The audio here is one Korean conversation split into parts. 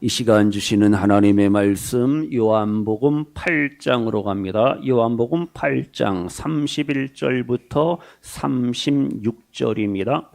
이 시간 주시는 하나님의 말씀 요한복음 8장으로 갑니다. 요한복음 8장 31절부터 36절입니다.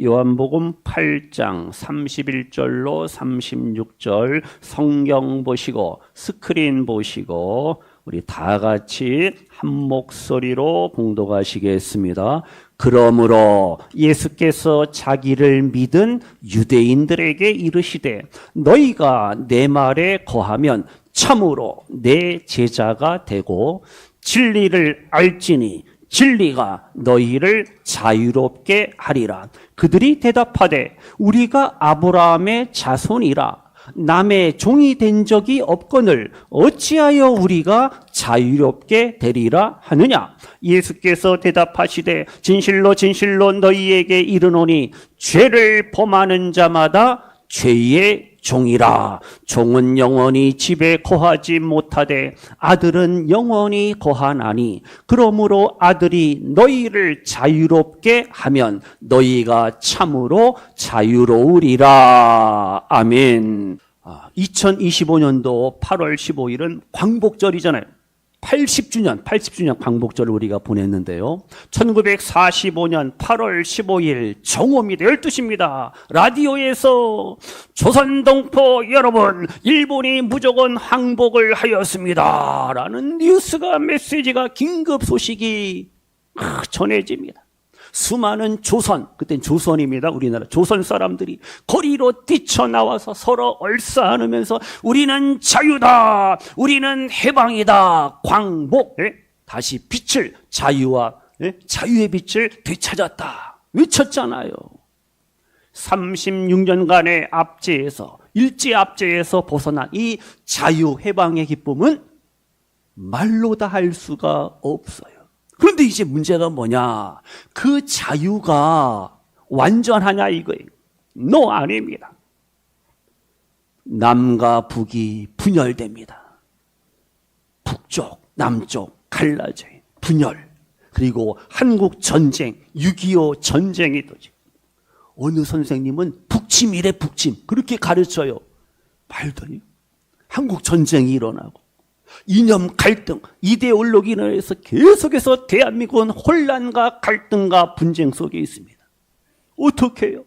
요한복음 8장 31절로 36절 성경 보시고 스크린 보시고 우리 다 같이 한 목소리로 봉독하시겠습니다. 그러므로 예수께서 자기를 믿은 유대인들에게 이르시되 너희가 내 말에 거하면 참으로 내 제자가 되고 진리를 알지니 진리가 너희를 자유롭게 하리라. 그들이 대답하되 우리가 아브라함의 자손이라 남의 종이 된 적이 없거늘 어찌하여 우리가 자유롭게 되리라 하느냐? 예수께서 대답하시되 진실로 진실로 너희에게 이르노니 죄를 범하는 자마다 죄의 종이라. 종은 영원히 집에 거하지 못하되 아들은 영원히 거하나니. 그러므로 아들이 너희를 자유롭게 하면 너희가 참으로 자유로우리라. 아멘. 2025년도 8월 15일은 광복절이잖아요 80주년, 80주년 광복절을 우리가 보냈는데요. 1945년 8월 15일 정오입니다. 12시입니다. 라디오에서 조선동포 여러분, 일본이 무조건 항복을 하였습니다. 라는 뉴스가 메시지가 긴급 소식이 전해집니다. 수많은 조선, 그땐 조선입니다. 우리나라 조선 사람들이 거리로 뛰쳐나와서 서로 얼싸안으면서 우리는 자유다! 우리는 해방이다! 광복! 예? 다시 빛을, 자유와, 예? 자유의 빛을 되찾았다. 외쳤잖아요. 36년간의 압제에서, 일제 압제에서 벗어난 이 자유 해방의 기쁨은 말로 다 할 수가 없어요. 그런데 이제 문제가 뭐냐? 그 자유가 완전하냐 이거예요. 노 아닙니다. 남과 북이 분열됩니다. 북쪽, 남쪽 갈라져요. 분열. 그리고 한국 전쟁, 6.25 전쟁이 도지. 어느 선생님은 북침이래 북침. 그렇게 가르쳐요. 안 한국 전쟁이 일어나고. 이념 갈등, 이데올로기로 해서 계속해서 대한민국은 혼란과 갈등과 분쟁 속에 있습니다. 어떻게 해요?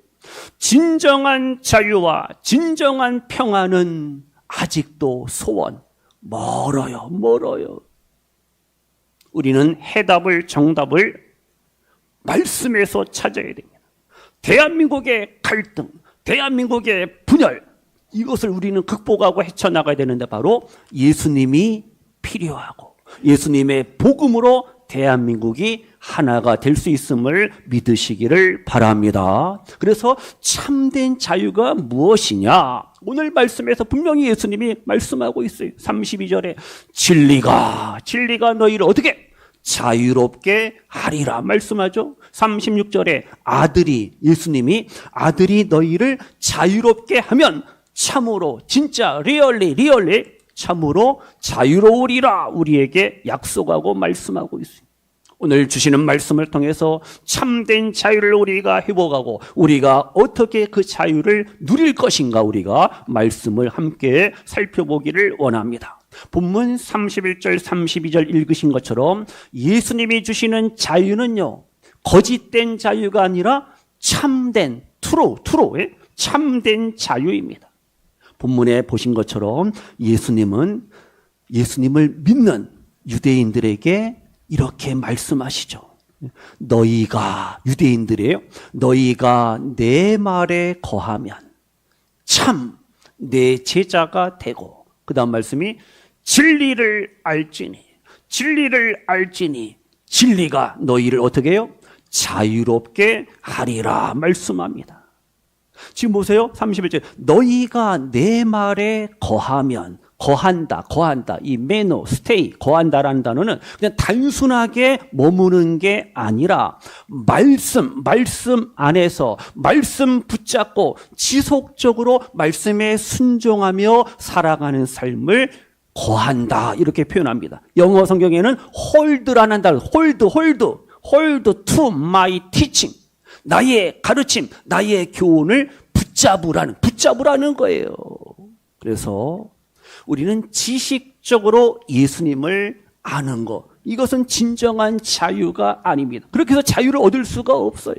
진정한 자유와 진정한 평화는 아직도 소원, 멀어요, 멀어요. 우리는 해답을, 정답을 말씀에서 찾아야 됩니다. 대한민국의 갈등, 대한민국의 분열, 이것을 우리는 극복하고 헤쳐나가야 되는데 바로 예수님이 필요하고 예수님의 복음으로 대한민국이 하나가 될 수 있음을 믿으시기를 바랍니다. 그래서 참된 자유가 무엇이냐? 오늘 말씀에서 분명히 예수님이 말씀하고 있어요. 32절에 진리가 진리가 너희를 어떻게 자유롭게 하리라 말씀하죠. 36절에 아들이 예수님이 아들이 너희를 자유롭게 하면 참으로 진짜 리얼리 리얼리 참으로 자유로우리라 우리에게 약속하고 말씀하고 있습니다. 오늘 주시는 말씀을 통해서 참된 자유를 우리가 회복하고 우리가 어떻게 그 자유를 누릴 것인가 우리가 말씀을 함께 살펴보기를 원합니다. 본문 31절 32절 읽으신 것처럼 예수님이 주시는 자유는요. 거짓된 자유가 아니라 참된 트로 트로 참된 자유입니다. 본문에 보신 것처럼 예수님은 예수님을 믿는 유대인들에게 이렇게 말씀하시죠. 너희가 유대인들이에요. 너희가 내 말에 거하면 참 내 제자가 되고 그다음 말씀이 진리를 알지니 진리를 알지니 진리가 너희를 어떻게 해요? 자유롭게 하리라 말씀합니다. 지금 보세요. 31절. 너희가 내 말에 거하면 거한다, 거한다. 이 매너, 스테이, 거한다라는 단어는 그냥 단순하게 머무는 게 아니라 말씀, 말씀 안에서 말씀 붙잡고 지속적으로 말씀에 순종하며 살아가는 삶을 거한다. 이렇게 표현합니다. 영어 성경에는 hold라는 단어, hold, hold, hold to my teaching. 나의 가르침, 나의 교훈을 붙잡으라는, 붙잡으라는 거예요. 그래서 우리는 지식적으로 예수님을 아는 것. 이것은 진정한 자유가 아닙니다. 그렇게 해서 자유를 얻을 수가 없어요.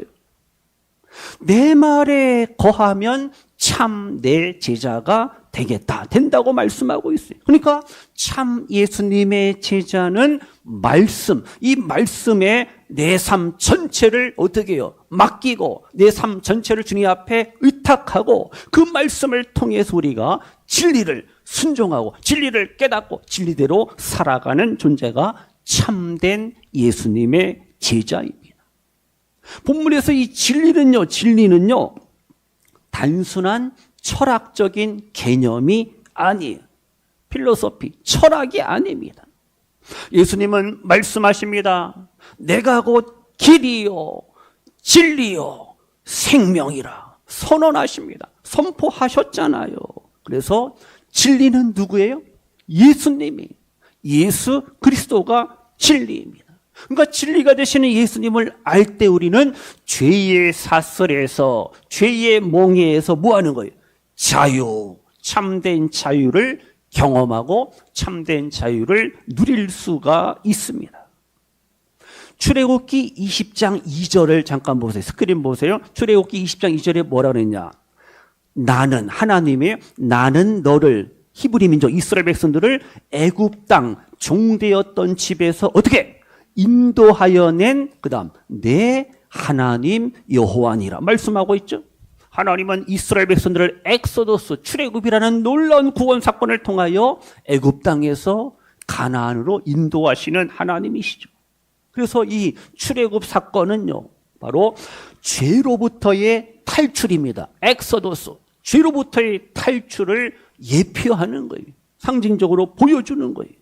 내 말에 거하면 참 내 제자가 되겠다. 된다고 말씀하고 있어요. 그러니까 참 예수님의 제자는 말씀, 이 말씀에 내 삶 전체를 어떻게 해요? 맡기고 내 삶 전체를 주님 앞에 의탁하고 그 말씀을 통해서 우리가 진리를 순종하고 진리를 깨닫고 진리대로 살아가는 존재가 참된 예수님의 제자입니다. 본문에서 이 진리는요, 진리는요, 단순한 철학적인 개념이 아니에요. 필로소피, 철학이 아닙니다. 예수님은 말씀하십니다. 내가 곧 길이요, 진리요, 생명이라 선언하십니다. 선포하셨잖아요. 그래서 진리는 누구예요? 예수님이. 예수 그리스도가 진리입니다. 그러니까 진리가 되시는 예수님을 알 때 우리는 죄의 사슬에서 죄의 몽해에서 뭐 하는 거예요? 자유, 참된 자유를 경험하고 참된 자유를 누릴 수가 있습니다. 출애굽기 20장 2절을 잠깐 보세요. 스크린 보세요. 출애굽기 20장 2절에 뭐라 그랬냐? 나는 하나님의 나는 너를 히브리 민족 이스라엘 백성들을 애굽 땅 종되었던 집에서 어떻게 인도하여 낸 그다음 내 하나님 여호와니라 말씀하고 있죠. 하나님은 이스라엘 백성들을 엑소더스 출애굽이라는 놀라운 구원 사건을 통하여 애굽 땅에서 가나안으로 인도하시는 하나님이시죠. 그래서 이 출애굽 사건은요. 바로 죄로부터의 탈출입니다. 엑소더스. 죄로부터의 탈출을 예표하는 거예요. 상징적으로 보여주는 거예요.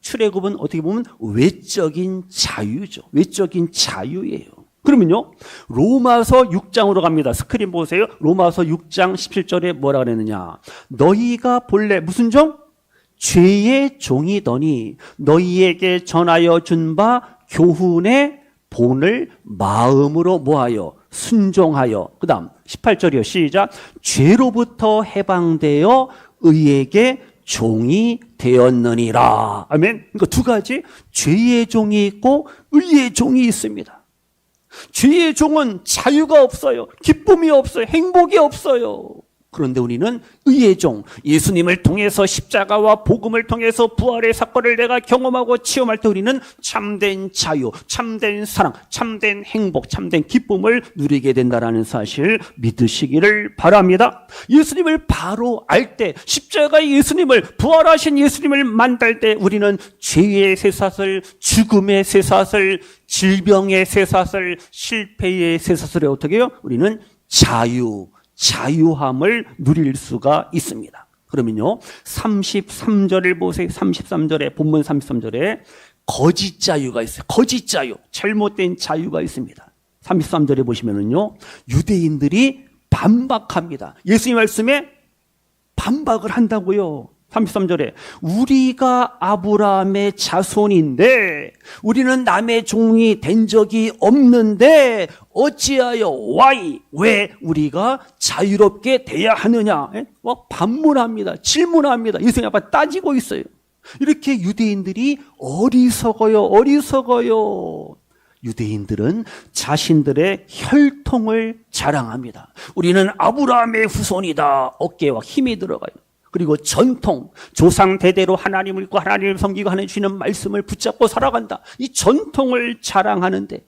출애굽은 어떻게 보면 외적인 자유죠. 외적인 자유예요. 그러면요. 로마서 6장으로 갑니다. 스크린 보세요. 로마서 6장 17절에 뭐라 그랬느냐. 너희가 본래 무슨 종? 죄의 종이더니 너희에게 전하여 준 바 교훈의 본을 마음으로 모하여 순종하여 그다음 18절이요. 시작. 죄로부터 해방되어 의에게 종이 되었느니라. 아멘. 그러니까 두 가지 죄의 종이 있고 의의 종이 있습니다. 죄의 종은 자유가 없어요. 기쁨이 없어요. 행복이 없어요. 그런데 우리는 의의 종, 예수님을 통해서 십자가와 복음을 통해서 부활의 사건을 내가 경험하고 체험할 때 우리는 참된 자유, 참된 사랑, 참된 행복, 참된 기쁨을 누리게 된다라는 사실 믿으시기를 바랍니다. 예수님을 바로 알 때, 십자가의 예수님을, 부활하신 예수님을 만날 때 우리는 죄의 쇠사슬, 죽음의 쇠사슬, 질병의 쇠사슬, 실패의 쇠사슬에 어떻게 해요? 우리는 자유, 자유함을 누릴 수가 있습니다. 그러면요. 33절을 보세요. 33절에 본문 33절에 거짓 자유가 있어요. 거짓 자유. 잘못된 자유가 있습니다. 33절에 보시면은요. 유대인들이 반박합니다. 예수님 말씀에 반박을 한다고요. 33절에 우리가 아브라함의 자손인데 우리는 남의 종이 된 적이 없는데 어찌하여 와이? 왜 우리가 자유롭게 돼야 하느냐? 예? 막 반문합니다. 질문합니다. 예수님 앞에 따지고 있어요. 이렇게 유대인들이 어리석어요 어리석어요. 유대인들은 자신들의 혈통을 자랑합니다. 우리는 아브라함의 후손이다. 어깨와 힘이 들어가요 그리고 전통, 조상 대대로 하나님을 믿고 하나님을 섬기고 하는 주시는 말씀을 붙잡고 살아간다. 이 전통을 자랑하는데.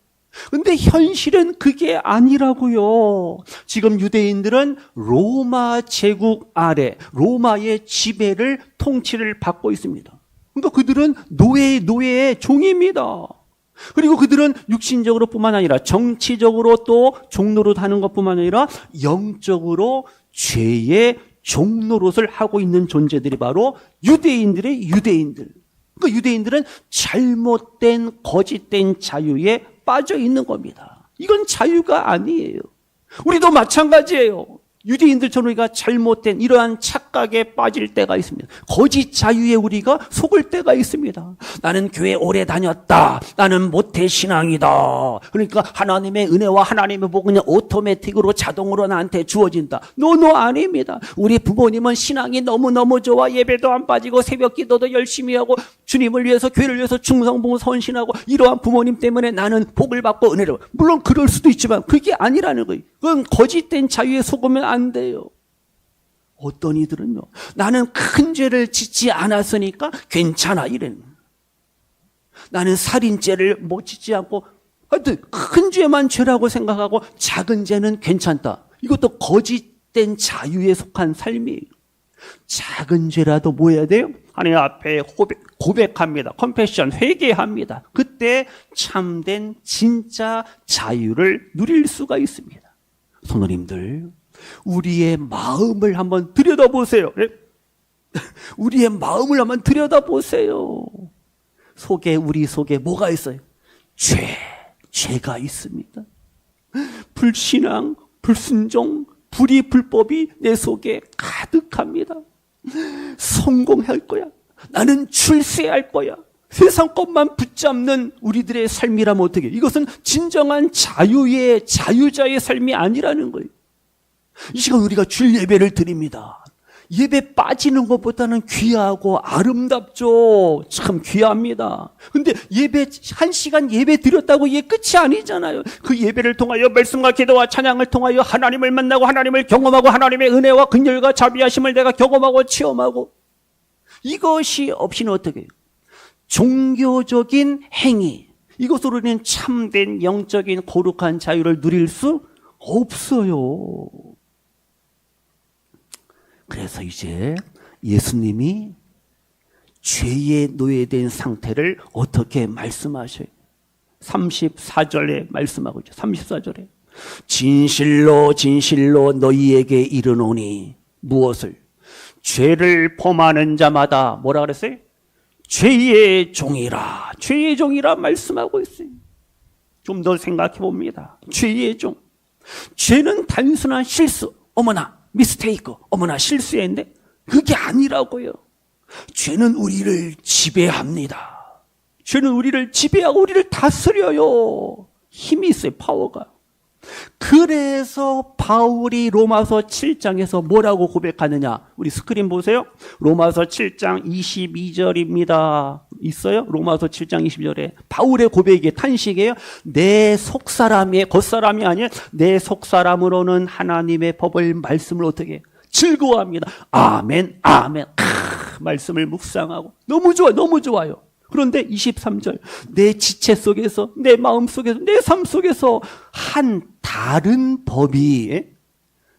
근데 현실은 그게 아니라고요. 지금 유대인들은 로마 제국 아래, 로마의 지배를 통치를 받고 있습니다. 그러니까 그들은 노예의 노예의 종입니다. 그리고 그들은 육신적으로 뿐만 아니라 정치적으로 또 종로를 하는 것 뿐만 아니라 영적으로 죄의 종노릇을 하고 있는 존재들이 바로 유대인들의 유대인들. 그 유대인들은 잘못된 거짓된 자유에 빠져 있는 겁니다. 이건 자유가 아니에요. 우리도 마찬가지예요. 유대인들처럼 우리가 잘못된 이러한 착 각에 빠질 때가 있습니다. 거짓 자유에 우리가 속을 때가 있습니다. 나는 교회 오래 다녔다. 나는 모태 신앙이다. 그러니까 하나님의 은혜와 하나님의 복은 오토매틱으로 자동으로 나한테 주어진다. 노노 아닙니다. 우리 부모님은 신앙이 너무너무 좋아. 예배도 안 빠지고 새벽 기도도 열심히 하고 주님을 위해서 교회를 위해서 충성봉 선신하고 이러한 부모님 때문에 나는 복을 받고 은혜를. 물론 그럴 수도 있지만 그게 아니라는 거예요. 그건 거짓된 자유에 속으면 안 돼요. 어떤 이들은요. 나는 큰 죄를 짓지 않았으니까 괜찮아 이런. 나는 살인죄를 못 짓지 않고 하여튼 큰 죄만 죄라고 생각하고 작은 죄는 괜찮다. 이것도 거짓된 자유에 속한 삶이에요. 작은 죄라도 뭐 해야 돼요? 하나님 앞에 고백, 고백합니다. 컨페션 회개합니다. 그때 참된 진짜 자유를 누릴 수가 있습니다. 성도님들, 우리의 마음을 한번 들여다보세요. 예? 우리의 마음을 한번 들여다보세요. 속에, 우리 속에 뭐가 있어요? 죄, 죄가 있습니다. 불신앙, 불순종, 불이 불법이 내 속에 가득합니다. 성공할 거야. 나는 출세할 거야. 세상 것만 붙잡는 우리들의 삶이라면 어떻게? 이것은 진정한 자유의 자유자의 삶이 아니라는 거예요. 이 시간 우리가 줄 예배를 드립니다. 예배 빠지는 것보다는 귀하고 아름답죠. 참 귀합니다. 근데 예배, 한 시간 예배 드렸다고 이게 끝이 아니잖아요. 그 예배를 통하여 말씀과 기도와 찬양을 통하여 하나님을 만나고 하나님을 경험하고 하나님의 은혜와 긍휼과 자비하심을 내가 경험하고 체험하고 이것이 없이는 어떻게 해요? 종교적인 행위. 이것으로 는 참된 영적인 거룩한 자유를 누릴 수 없어요. 그래서 이제 예수님이 죄에 노예된 상태를 어떻게 말씀하셔요? 34절에 말씀하고 있죠. 34절에. 진실로 진실로 너희에게 이르노니 무엇을? 죄를 범하는 자마다 뭐라 그랬어요? 죄의 종이라. 죄의 종이라 말씀하고 있어요. 좀 더 생각해 봅니다. 죄의 종. 죄는 단순한 실수. 어머나, 미스테이크. 어머나, 실수했는데 그게 아니라고요. 죄는 우리를 지배합니다. 죄는 우리를 지배하고 우리를 다스려요. 힘이 있어요, 파워가. 그래서 바울이 로마서 7장에서 뭐라고 고백하느냐? 우리 스크린 보세요. 로마서 7장 22절입니다. 있어요? 로마서 7장 22절에 바울의 고백이 탄식이에요. 내 속사람이 겉사람이 아니에요. 내 속사람으로는 하나님의 법을 말씀을 어떻게? 즐거워합니다. 아멘, 아멘. 크, 말씀을 묵상하고 너무 좋아, 너무 좋아요. 그런데 23절 내 지체 속에서 내 마음 속에서 내 삶 속에서 한 다른 법이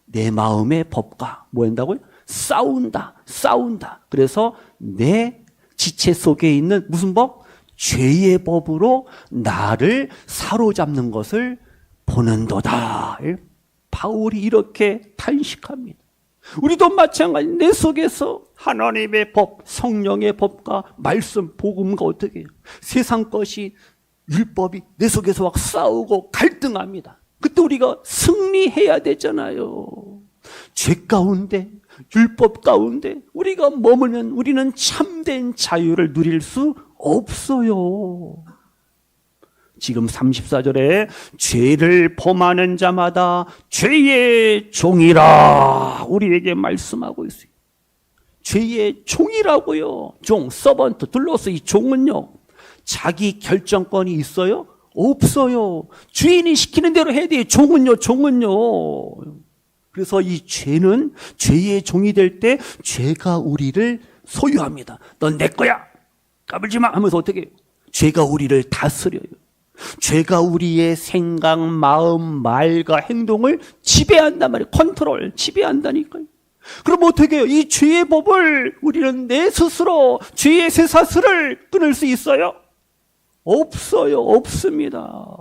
내 마음의 법과 뭐 한다고요? 싸운다. 싸운다. 그래서 내 지체 속에 있는 무슨 법? 죄의 법으로 나를 사로잡는 것을 보는도다. 바울이 이렇게 탄식합니다. 우리도 마찬가지 내 속에서 하나님의 법, 성령의 법과 말씀, 복음과 어떻게 해요? 세상 것이 율법이 내 속에서 막 싸우고 갈등합니다. 그때 우리가 승리해야 되잖아요. 죄 가운데, 율법 가운데 우리가 머물면 우리는 참된 자유를 누릴 수 없어요. 지금 34절에 죄를 범하는 자마다 죄의 종이라 우리에게 말씀하고 있어요. 죄의 종이라고요. 종, 서번트, 둘러서 이 종은요. 자기 결정권이 있어요? 없어요. 주인이 시키는 대로 해야 돼요. 종은요, 종은요. 그래서 이 죄는 죄의 종이 될 때 죄가 우리를 소유합니다. 넌 내 거야. 까불지 마 하면서 어떻게 해요? 죄가 우리를 다스려요. 죄가 우리의 생각, 마음, 말과 행동을 지배한단 말이에요. 컨트롤, 지배한다니까요. 그럼 어떻게 해요? 이 죄의 법을 우리는 내 스스로 죄의 쇠사슬을 끊을 수 있어요? 없어요. 없습니다.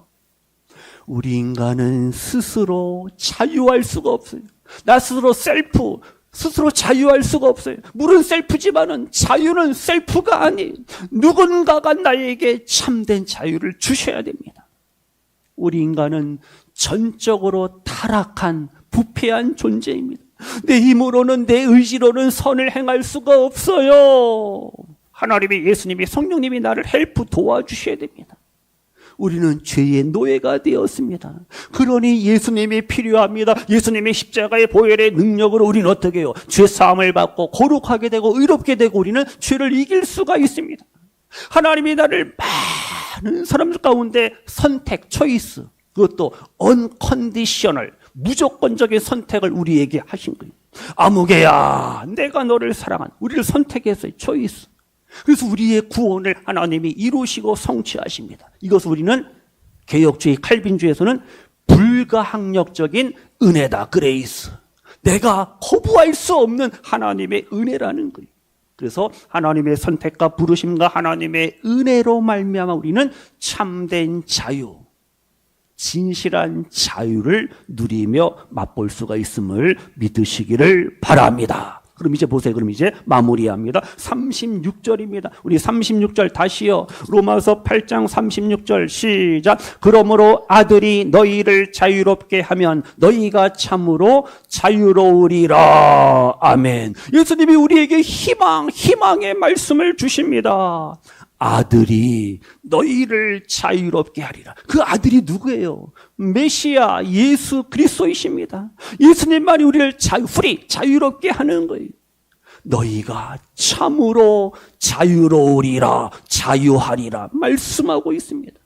우리 인간은 스스로 자유할 수가 없어요. 나 스스로 셀프, 스스로 자유할 수가 없어요. 물은 셀프지만은 자유는 셀프가 아니. 누군가가 나에게 참된 자유를 주셔야 됩니다. 우리 인간은 전적으로 타락한 부패한 존재입니다. 내 힘으로는 내 의지로는 선을 행할 수가 없어요. 하나님이 예수님이 성령님이 나를 헬프 도와주셔야 됩니다. 우리는 죄의 노예가 되었습니다. 그러니 예수님이 필요합니다. 예수님의 십자가의 보혈의 능력으로 우리는 어떻게 해요? 죄 사함을 받고 거룩하게 되고 의롭게 되고 우리는 죄를 이길 수가 있습니다. 하나님이 나를 많은 사람들 가운데 선택, 초이스, 그것도 언컨디셔널, 무조건적인 선택을 우리에게 하신 거예요. 아무개야, 내가 너를 사랑한, 우리를 선택해서 초이스. 그래서 우리의 구원을 하나님이 이루시고 성취하십니다. 이것을 우리는 개혁주의 칼빈주에서는 불가항력적인 은혜다, 그레이스. 내가 거부할 수 없는 하나님의 은혜라는 거예요. 그래서 하나님의 선택과 부르심과 하나님의 은혜로 말미암아 우리는 참된 자유, 진실한 자유를 누리며 맛볼 수가 있음을 믿으시기를 바랍니다. 그럼 이제 보세요. 그럼 이제 마무리합니다. 36절입니다. 우리 36절 다시요. 로마서 8장 36절 시작. 그러므로 아들이 너희를 자유롭게 하면 너희가 참으로 자유로우리라. 아멘. 예수님이 우리에게 희망, 희망의 말씀을 주십니다. 아들이 너희를 자유롭게 하리라. 그 아들이 누구예요? 메시아 예수 그리스도이십니다. 예수님만이 우리를 자유, 프리, 자유롭게 하는 거예요. 너희가 참으로 자유로우리라, 자유하리라 말씀하고 있습니다.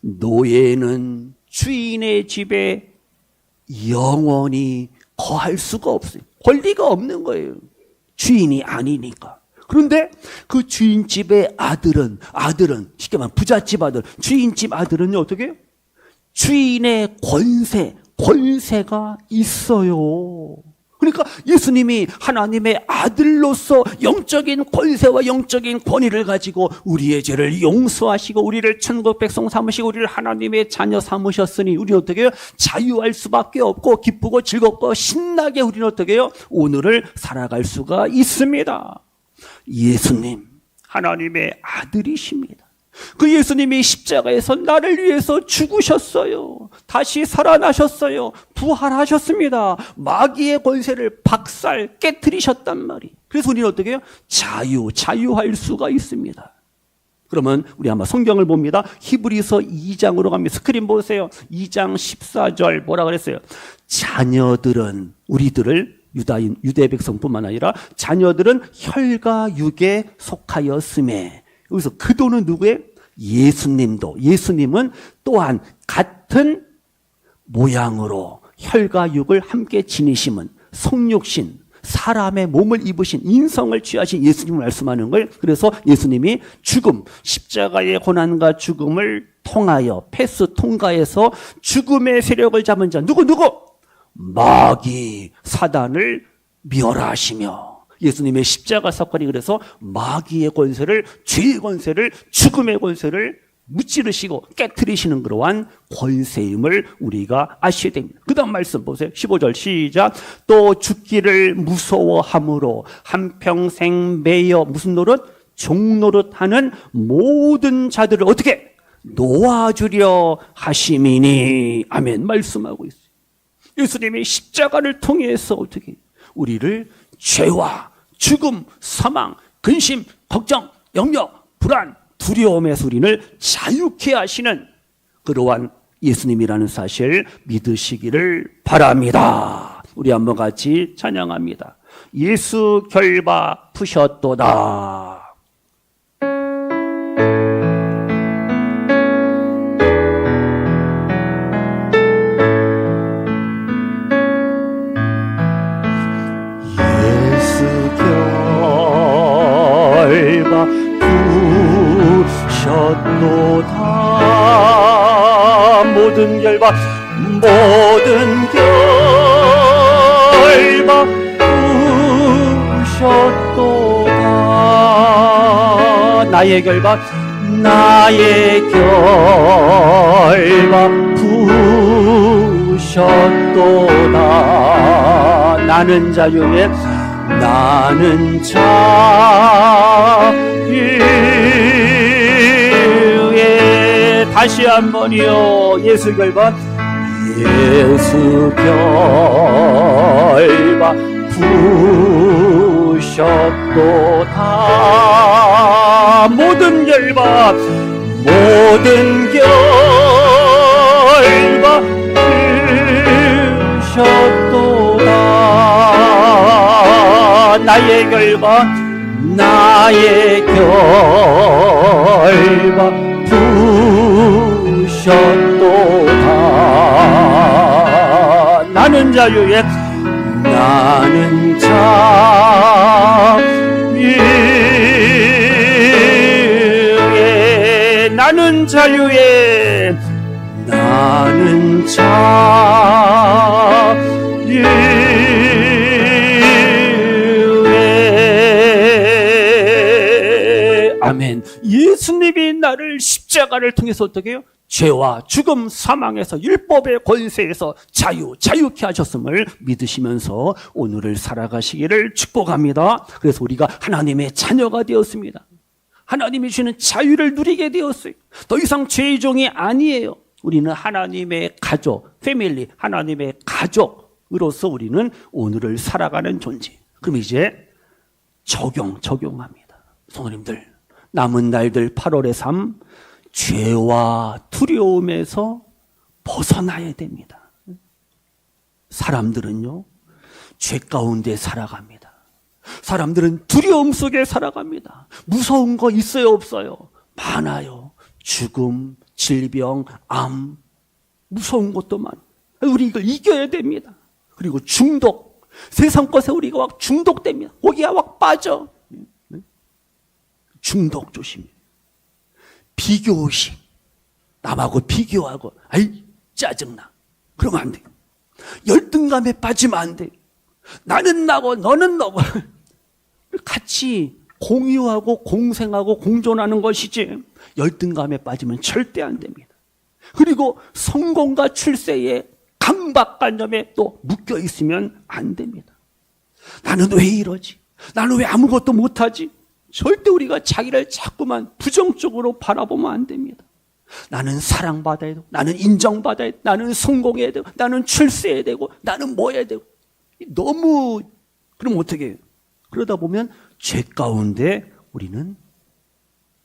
노예는 주인의 집에 영원히 거할 수가 없어요. 권리가 없는 거예요. 주인이 아니니까. 그런데 그 주인집의 아들은, 아들은, 쉽게 말하면 부잣집 아들, 주인집 아들은요, 어떻게 해요? 주인의 권세, 권세가 있어요. 그러니까 예수님이 하나님의 아들로서 영적인 권세와 영적인 권위를 가지고 우리의 죄를 용서하시고 우리를 천국 백성 삼으시고 우리를 하나님의 자녀 삼으셨으니 우리는 어떻게 해요? 자유할 수밖에 없고 기쁘고 즐겁고 신나게 우리는 어떻게 해요? 오늘을 살아갈 수가 있습니다. 예수님, 하나님의 아들이십니다. 그 예수님이 십자가에서 나를 위해서 죽으셨어요. 다시 살아나셨어요. 부활하셨습니다. 마귀의 권세를 박살 깨뜨리셨단 말이. 그래서 우리는 어떻게 해요? 자유, 자유할 수가 있습니다. 그러면 우리 한번 성경을 봅니다. 히브리서 2장으로 갑니다. 스크린 보세요. 2장 14절 뭐라 그랬어요? 자녀들은 우리들을 유다인 유대 백성뿐만 아니라 자녀들은 혈과 육에 속하였음에. 여기서 그도는 누구의? 예수님도. 예수님은 또한 같은 모양으로 혈과 육을 함께 지니심은 성육신 사람의 몸을 입으신 인성을 취하신 예수님을 말씀하는 걸 그래서 예수님이 죽음 십자가의 고난과 죽음을 통하여 패스 통과해서 죽음의 세력을 잡은 자. 누구 누구 마귀 사단을 멸하시며 예수님의 십자가 사건이 그래서 마귀의 권세를 죄의 권세를 죽음의 권세를 무찌르시고 깨뜨리시는 그러한 권세임을 우리가 아셔야 됩니다. 그 다음 말씀 보세요. 15절 시작. 또 죽기를 무서워함으로 한평생 매여 무슨 노릇? 종노릇 하는 모든 자들을 어떻게? 놓아주려 하심이니. 아멘. 말씀하고 있어요. 예수님이 십자가를 통해서 어떻게? 우리를 죄와 죽음, 사망, 근심, 걱정, 염려, 불안, 두려움에서 우리를 자유케 하시는 그러한 예수님이라는 사실 믿으시기를 바랍니다. 우리 한번 같이 찬양합니다. 예수 결바 푸셨도다. 부셨도다. 모든 결바 모든 결바 부셨도다. 나의 결바 나의 결바 부셨도다. 나는 자유의 나는 자 다시 한번이요. 예수 결반 예수 결바 부셨도다. 모든 결바 모든 결바 부셨도다. 나의 결바 나의 결바 부 셨도다. 나는 자유의 나는 자유의 나는 자유의 나는 자유의 아멘. 예수님이 나를 십자가를 통해서 어떻게 해요? 죄와 죽음 사망에서 율법의 권세에서 자유 자유케 하셨음을 믿으시면서 오늘을 살아가시기를 축복합니다. 그래서 우리가 하나님의 자녀가 되었습니다. 하나님이 주는 자유를 누리게 되었어요. 더 이상 죄의 종이 아니에요. 우리는 하나님의 가족, 패밀리, 하나님의 가족으로서 우리는 오늘을 살아가는 존재. 그럼 이제 적용, 적용합니다. 성도님들, 남은 날들 8월의 삶, 죄와 두려움에서 벗어나야 됩니다. 사람들은요, 죄 가운데 살아갑니다. 사람들은 두려움 속에 살아갑니다. 무서운 거 있어요, 없어요? 많아요. 죽음, 질병, 암, 무서운 것도 많아요. 우리 이걸 이겨야 됩니다. 그리고 중독. 세상 것에 우리가 막 중독됩니다. 거기야 막 빠져. 중독 조심해요. 비교의식. 남하고 비교하고, 아이, 짜증나. 그러면 안 돼요. 열등감에 빠지면 안 돼요. 나는 나고 너는 너고. 같이 공유하고 공생하고 공존하는 것이지 열등감에 빠지면 절대 안 됩니다. 그리고 성공과 출세에 강박관념에 또 묶여 있으면 안 됩니다. 나는 왜 이러지? 나는 왜 아무것도 못하지? 절대 우리가 자기를 자꾸만 부정적으로 바라보면 안 됩니다. 나는 사랑받아야 되고, 나는 인정받아야 되고, 나는 성공해야 되고, 나는 출세해야 되고, 나는 뭐 해야 되고. 너무, 그럼 어떻게 해요? 그러다 보면 죄 가운데 우리는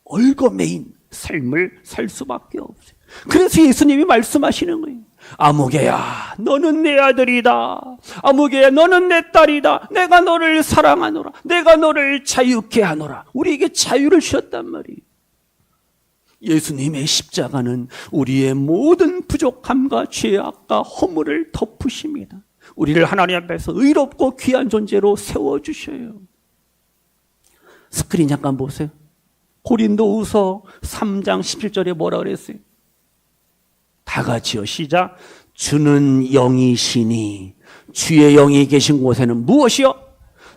얼거매인 삶을 살 수밖에 없어요. 그래서 예수님이 말씀하시는 거예요. 아무개야, 너는 내 아들이다. 아무개야, 너는 내 딸이다. 내가 너를 사랑하노라. 내가 너를 자유케 하노라. 우리에게 자유를 주셨단 말이에요. 예수님의 십자가는 우리의 모든 부족함과 죄악과 허물을 덮으십니다. 우리를 하나님 앞에서 의롭고 귀한 존재로 세워주셔요. 스크린 잠깐 보세요. 고린도후서 3장 17절에 뭐라 그랬어요? 다 같이요. 시작. 주는 영이시니 주의 영이 계신 곳에는 무엇이요?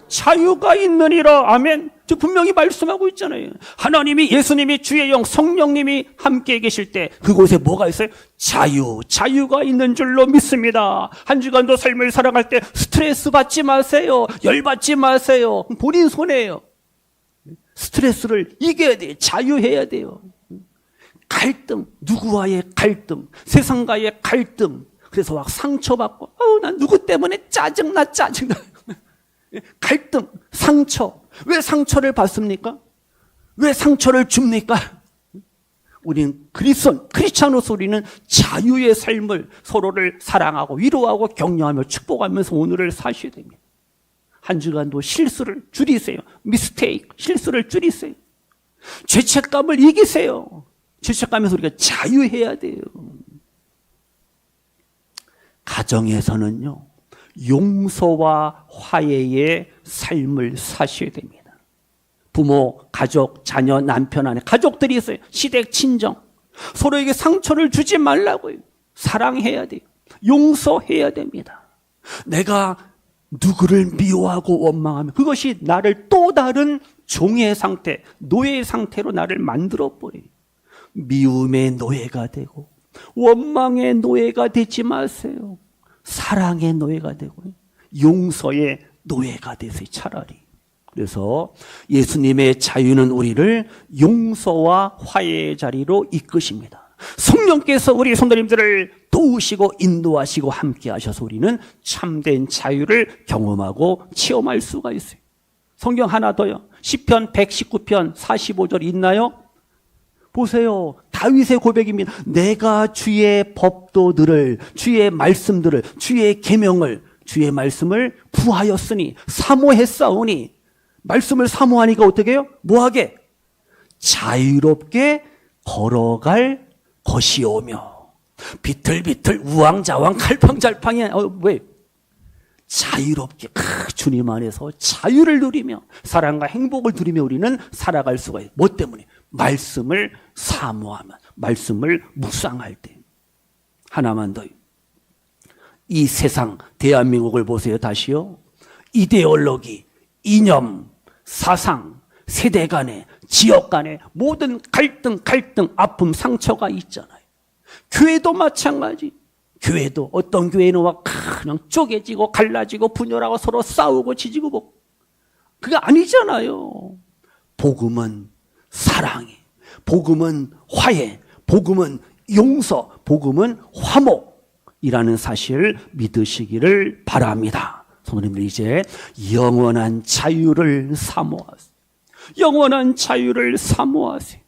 자유가 있느니라. 아멘. 저 분명히 말씀하고 있잖아요. 하나님이 예수님이 주의 영 성령님이 함께 계실 때 그곳에 뭐가 있어요? 자유, 자유가 있는 줄로 믿습니다. 한 주간도 삶을 살아갈 때 스트레스 받지 마세요. 열 받지 마세요. 본인 손해예요. 스트레스를 이겨야 돼요. 자유해야 돼요. 갈등, 누구와의 갈등, 세상과의 갈등. 그래서 막 상처받고, 어우, 난 누구 때문에 짜증나, 짜증나. 갈등, 상처. 왜 상처를 받습니까? 왜 상처를 줍니까? 우리는 그리스도, 크리스찬으로서 우리는 자유의 삶을 서로를 사랑하고 위로하고 격려하며 축복하면서 오늘을 사셔야 됩니다. 한 주간도 실수를 줄이세요. 미스테이크, 실수를 줄이세요. 죄책감을 이기세요. 죄책감에서 우리가 자유해야 돼요. 가정에서는요, 용서와 화해의 삶을 사셔야 됩니다. 부모, 가족, 자녀, 남편 안에 가족들이 있어요. 시댁, 친정. 서로에게 상처를 주지 말라고요. 사랑해야 돼요. 용서해야 됩니다. 내가 누구를 미워하고 원망하면 그것이 나를 또 다른 종의 상태, 노예의 상태로 나를 만들어 버려요. 미움의 노예가 되고 원망의 노예가 되지 마세요. 사랑의 노예가 되고 용서의 노예가 되세요. 차라리. 그래서 예수님의 자유는 우리를 용서와 화해의 자리로 이끄십니다. 성령께서 우리 성도님들을 도우시고 인도하시고 함께 하셔서 우리는 참된 자유를 경험하고 체험할 수가 있어요. 성경 하나 더요. 시편 119편 45절 있나요? 보세요. 다윗의 고백입니다. 내가 주의 법도들을 주의 말씀들을 주의 계명을 주의 말씀을 구하였으니 사모했사오니 말씀을 사모하니까 어떻게 해요? 뭐하게? 자유롭게 걸어갈 것이오며 비틀비틀 우왕좌왕 칼팡잘팡이 어, 왜? 자유롭게 크, 주님 안에서 자유를 누리며 사랑과 행복을 누리며 우리는 살아갈 수가 있어요. 뭐 때문에? 말씀을 사모하면 말씀을 묵상할 때 하나만 더. 이 세상 대한민국을 보세요 다시요. 이데올로기, 이념, 사상, 세대 간의 지역 간의 모든 갈등, 갈등, 아픔, 상처가 있잖아요. 교회도 마찬가지. 교회도 어떤 교회는 막 그냥 쪼개지고 갈라지고 분열하고 서로 싸우고 지지고 뭐 그게 아니잖아요. 복음은 사랑이, 복음은 화해, 복음은 용서, 복음은 화목이라는 사실을 믿으시기를 바랍니다. 성도님들 이제 영원한 자유를 사모하세요. 영원한 자유를 사모하세요.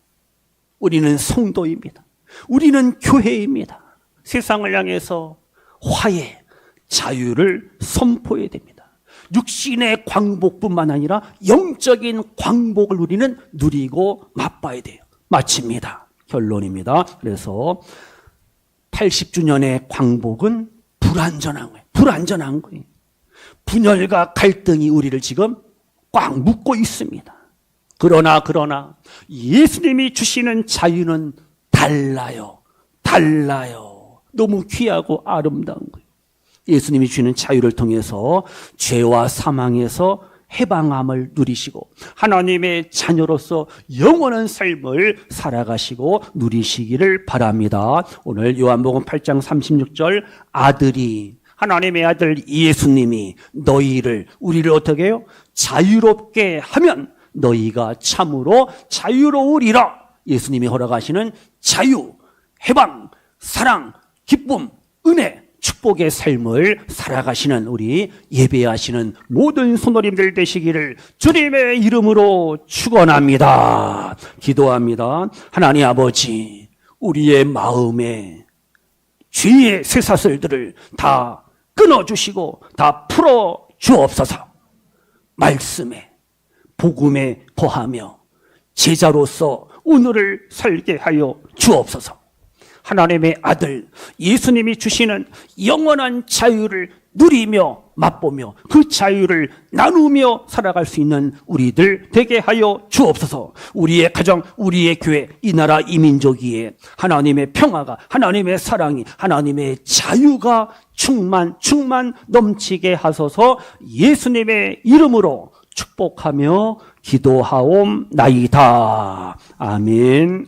우리는 성도입니다. 우리는 교회입니다. 세상을 향해서 화해, 자유를 선포해야 됩니다. 육신의 광복뿐만 아니라 영적인 광복을 우리는 누리고 맛봐야 돼요. 마칩니다. 결론입니다. 그래서 80주년의 광복은 불완전한 거예요. 불완전한 거예요. 분열과 갈등이 우리를 지금 꽉 묶고 있습니다. 그러나 그러나 예수님이 주시는 자유는 달라요. 달라요. 너무 귀하고 아름다운 거예요. 예수님이 주는 자유를 통해서 죄와 사망에서 해방함을 누리시고 하나님의 자녀로서 영원한 삶을 살아가시고 누리시기를 바랍니다. 오늘 요한복음 8장 36절 아들이 하나님의 아들 예수님이 너희를 우리를 어떻게 해요? 자유롭게 하면 너희가 참으로 자유로우리라. 예수님이 허락하시는 자유, 해방, 사랑, 기쁨, 은혜, 축복의 삶을 살아가시는 우리 예배하시는 모든 손노림들 되시기를 주님의 이름으로 축원합니다. 기도합니다. 하나님 아버지, 우리의 마음에 죄의 쇠사슬들을 다 끊어 주시고 다 풀어 주옵소서. 말씀에 복음에 거하며 제자로서 오늘을 살게 하여 주옵소서. 하나님의 아들 예수님이 주시는 영원한 자유를 누리며 맛보며 그 자유를 나누며 살아갈 수 있는 우리들 되게 하여 주옵소서. 우리의 가정, 우리의 교회, 이 나라 이민족 위에 하나님의 평화가, 하나님의 사랑이, 하나님의 자유가 충만, 충만 넘치게 하소서 예수님의 이름으로 축복하며 기도하옵나이다. 아멘.